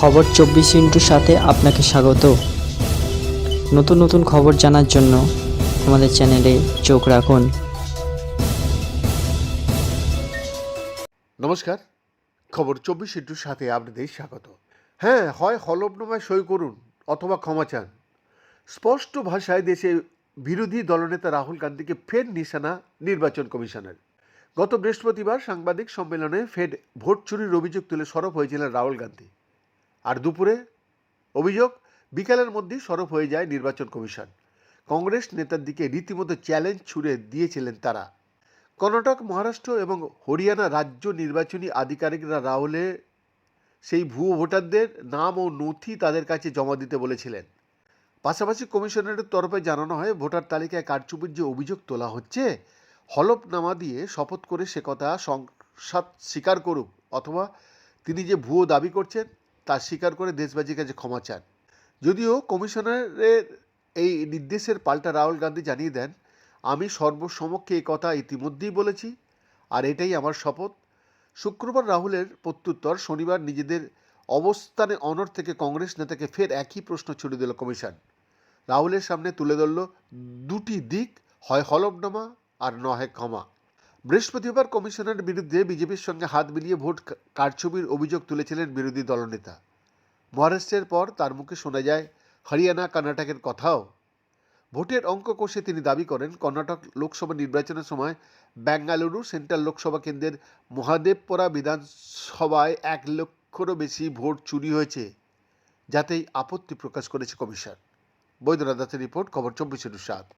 খবর চব্বিশ ইন্টুর সাথে আপনাকে স্বাগত। নতুন নতুন খবর জানার জন্য আমাদের চ্যানেলে চোখ রাখুন। নমস্কার, খবর চব্বিশ ইন্টুর সাথে আপনাদের স্বাগত। হ্যাঁ হয় হলফনামায় সই করুন অথবা ক্ষমা চান। স্পষ্ট ভাষায় দেশে বিরোধী দলনেতা রাহুল গান্ধীকে ফের নিশানা নির্বাচন কমিশনের। গত বৃহস্পতিবার সাংবাদিক সম্মেলনে ফেড ভোট চুরির অভিযোগ তুলে সরব হয়েছিলেন রাহুল গান্ধী। আর দুপুরে অভিযোগ, বিকালের মধ্যেই সরব হয়ে যায় নির্বাচন কমিশন। কংগ্রেস নেতার দিকে রীতিমতো চ্যালেঞ্জ ছুড়ে দিয়েছিলেন তারা। কর্ণাটক, মহারাষ্ট্র এবং হরিয়ানা রাজ্য নির্বাচনী আধিকারিকরা রাহুলে সেই ভুয়ো ভোটারদের নাম ও নথি তাদের কাছে জমা দিতে বলেছিলেন। পাশাপাশি কমিশনারের তরফে জানানো হয়, ভোটার তালিকায় কারচুপির যে অভিযোগ তোলা হচ্ছে, হলফনামা দিয়ে শপথ করে সে কথা সংসদ স্বীকার করুক অথবা তিনি যে ভুয়ো দাবি করছেন তা স্বীকার করে দেশবাসীর কাছে ক্ষমা চান। যদিও কমিশনারের এই নির্দেশের পাল্টা রাহুল গান্ধী জানিয়ে দেন, আমি সর্বসমক্ষে এই কথা ইতিমধ্যেই বলেছি আর এটাই আমার শপথ। শুক্রবার রাহুলের প্রত্যুত্তর, শনিবার নিজেদের অবস্থানে অনর থেকে কংগ্রেস নেতাকে ফের একই প্রশ্ন ছুড়ে দিল কমিশন। রাহুলের সামনে তুলে ধরল দুটি দিক, হয় হলফনামা আর নয় ক্ষমা। বৃহস্পতিবার কমিশনের বিরুদ্ধে বিজেপির সঙ্গে হাত মিলিয়ে ভোট কারচুপির অভিযোগ তুলেছিলেন বিরোধী দলনেতা। মহারাষ্ট্রের পর তার মুখে শোনা যায়, হরিয়ানা, কর্ণাটকের কথাও। ভোটের অঙ্ক কষে তিনি দাবি করেন, কর্ণাটক লোকসভা নির্বাচনের সময় বেঙ্গালুরু সেন্ট্রাল লোকসভা কেন্দ্রের মহাদেবপুরা বিধানসভায় এক লক্ষেরও বেশি ভোট চুরি হয়েছে, যাতেই আপত্তি প্রকাশ করেছে কমিশন। বৈদ্যনাথ দাসের রিপোর্ট, খবর চব্বিশ সাত।